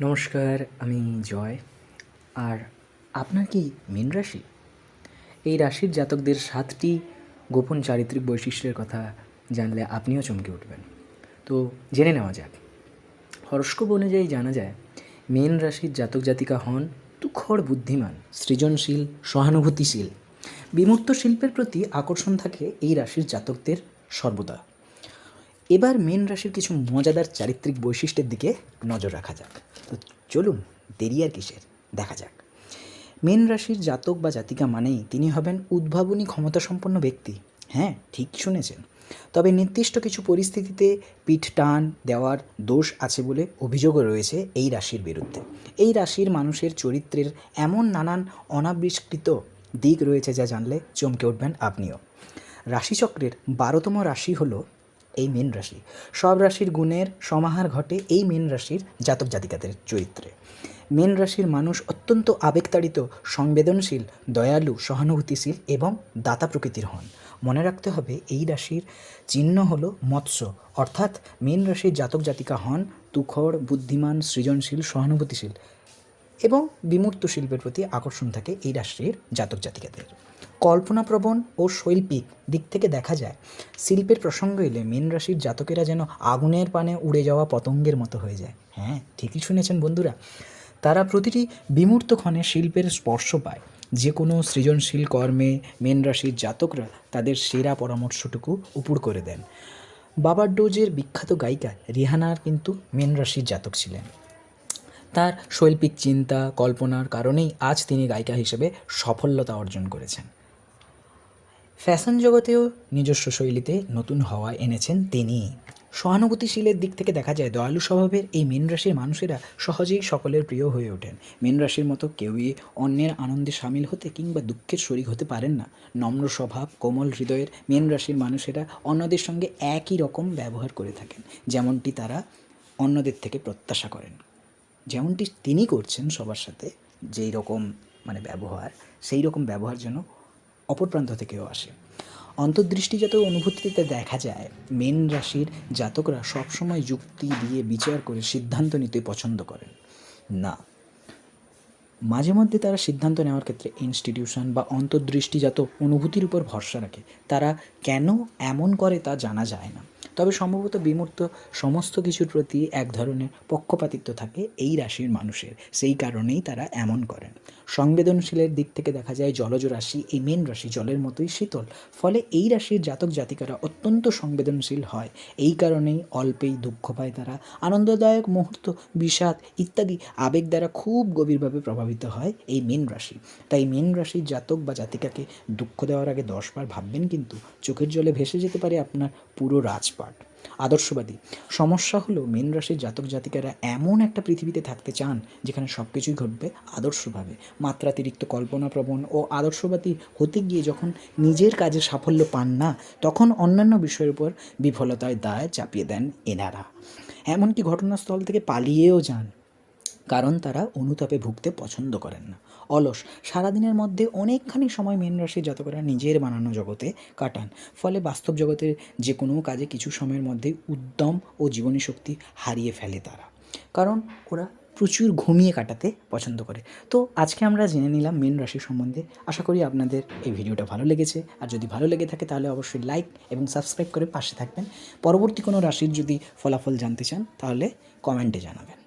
নমস্কার, আমি জয়। আর আপনার কি মীন রাশি? এই রাশির জাতকদের সাতটি গোপন চারিত্রিক বৈশিষ্ট্যের কথা জানলে আপনিও চমকে উঠবেন। তো জেনে নেওয়া যাক। হরস্কোপ অনুযায়ী জানা যায়, মীন রাশির জাতক জাতিকা হন তুখর বুদ্ধিমান, সৃজনশীল, সহানুভূতিশীল। বিমূর্ত শিল্পের প্রতি আকর্ষণ থাকে এই রাশির জাতকদের সর্বদা। এবার মেন রাশির কিছু মজাদার চারিত্রিক বৈশিষ্ট্যের দিকে নজর রাখা যাক। তো চলুন, দেরি আর কিসের? দেখা যাক। মেন রাশির জাতক বা জাতিকা মানেই তিনি হবেন উদ্ভাবনী ক্ষমতাসম্পন্ন ব্যক্তি। হ্যাঁ ঠিক শুনেছেন। তবে নির্দিষ্ট কিছু পরিস্থিতিতে পিঠ টান দেওয়ার দোষ আছে বলে অভিযোগও রয়েছে এই রাশির বিরুদ্ধে। এই রাশির মানুষের চরিত্রের এমন নানান অনাবিষ্কৃত দিক রয়েছে যা জানলে চমকে উঠবেন আপনিও। রাশিচক্রের বারোতম রাশি হলো এই মীন রাশি। সব রাশির গুণের সমাহার ঘটে এই মীন রাশির জাতক জাতিকাদের চরিত্রে। মীন রাশির মানুষ অত্যন্ত আবেগতাড়িত, সংবেদনশীল, দয়ালু, সহানুভূতিশীল এবং দাতা প্রকৃতির হন। মনে রাখতে হবে এই রাশির চিহ্ন হল মৎস্য। অর্থাৎ মীন রাশির জাতক জাতিকা হন তুখর, বুদ্ধিমান, সৃজনশীল, সহানুভূতিশীল এবং বিমূর্ত শিল্পের প্রতি আকর্ষণ থাকে এই রাশির জাতক জাতিকাদের। কল্পনাপ্রবণ ও শৈল্পিক দিক থেকে দেখা যায়। শিল্পের প্রসঙ্গ এলে মীন রাশির জাতকেরা যেন আগুনের পানে উড়ে যাওয়া পতঙ্গের মতো হয়ে যায়। হ্যাঁ ঠিকই শুনেছেন বন্ধুরা। তারা প্রতিটি বিমূর্ত ক্ষণে শিল্পের স্পর্শ পায়। যে কোনো সৃজনশীল কর্মে মেন রাশির জাতকরা তাদের সেরা পরামর্শটুকু উপুড় করে দেন। বাবার ডোজের বিখ্যাত গায়িকা রিহানার কিন্তু মেন রাশির জাতক ছিলেন। তার শৈল্পিক চিন্তা, কল্পনার কারণেই আজ তিনি গায়িকা হিসেবে সফলতা অর্জন করেছেন। ফ্যাশন জগতেও নিজস্ব শৈলীতে নতুন হওয়া এনেছেন তিনি। সহানুভূতিশীলের দিক থেকে দেখা যায়, দয়ালু স্বভাবের এই মীন রাশির মানুষেরা সহজেই সকলের প্রিয় হয়ে ওঠেন। মীন রাশির মতো কেউই অন্যের আনন্দে সামিল হতে কিংবা দুঃখের শরিক হতে পারেন না। নম্র স্বভাব, কোমল হৃদয়ের মীন রাশির মানুষেরা অন্যদের সঙ্গে একই রকম ব্যবহার করে থাকেন, যেমনটি তারা অন্যদের থেকে প্রত্যাশা করেন। যেমনটি তিনি করছেন সবার সাথে, যেই রকম মানে ব্যবহার, সেই রকম ব্যবহার যেন অপর প্রান্ত থেকেও আসে। অন্তর্দৃষ্টিজাত অনুভূতিতে দেখা যায়, মেন রাশির জাতকরা সবসময় যুক্তি দিয়ে বিচার করে সিদ্ধান্ত নিতে পছন্দ করেন। না। মাঝে মধ্যে তারা সিদ্ধান্ত নেওয়ার ক্ষেত্রে ইনস্টিটিউশন বা অন্তর্দৃষ্টিজাত অনুভূতির উপর ভরসা রাখে। তারা কেন এমন করে তা জানা যায় না। তবে সম্ভবত বিমূর্ত সমস্ত কিছুর প্রতি এক ধরনের পক্ষপাতিত্ব থাকে এই রাশির মানুষের। সেই কারণেই তারা এমন করেন। সংবেদনশীলের দিক থেকে দেখা যায় জলজ রাশি, এই মেন রাশি জলের মতোই শীতল। ফলে এই রাশির জাতক জাতিকারা অত্যন্ত সংবেদনশীল হয়। এই কারণেই অল্পেই দুঃখ পায় তারা। আনন্দদায়ক মুহূর্ত, বিষাদ ইত্যাদি আবেগ দ্বারা খুব গভীরভাবে প্রভাবিত হয় এই মেন রাশি। তাই মেন রাশির জাতক বা জাতিকাকে দুঃখ দেওয়ার আগে দশবার ভাববেন কিন্তু চোখের জলে ভেসে যেতে পারে আপনার পুরো রাজপাট। আদর্শবাদী। সমস্যা হলো, মেন রাশির জাতক জাতিকারা এমন একটা পৃথিবীতে থাকতে চান, যেখানে সব কিছুই ঘটবে আদর্শভাবে। মাত্রাতিরিক্ত কল্পনাপ্রবণ ও আদর্শবাদী হতে গিয়ে যখন নিজের কাজে সাফল্য পান না, তখন অন্যান্য বিষয়ের উপর বিফলতায় দায় চাপিয়ে দেন এনারা। এমনকি ঘটনাস্থল থেকে পালিয়েও যান। কারণ তারা অনুতাপে ভুগতে পছন্দ করেন না। অলস, সারাদিনের মধ্যে অনেকখানি সময় মীন রাশির জাতকরা নিজের বানানো জগতে কাটান। ফলে বাস্তব জগতের যে কোনো কাজে কিছু সময়ের মধ্যে উদ্যম ও জীবনী শক্তি হারিয়ে ফেলে তারা। কারণ ওরা প্রচুর ঘুমিয়ে কাটাতে পছন্দ করে। তো আজকে আমরা জেনে নিলাম মীন রাশি সম্বন্ধে। আশা করি আপনাদের এই ভিডিওটা ভালো লেগেছে। আর যদি ভালো লেগে থাকে তাহলে অবশ্যই লাইক এবং সাবস্ক্রাইব করে পাশে থাকবেন। পরবর্তী কোনো রাশির যদি ফলাফল জানতে চান তাহলে কমেন্টে জানাবেন।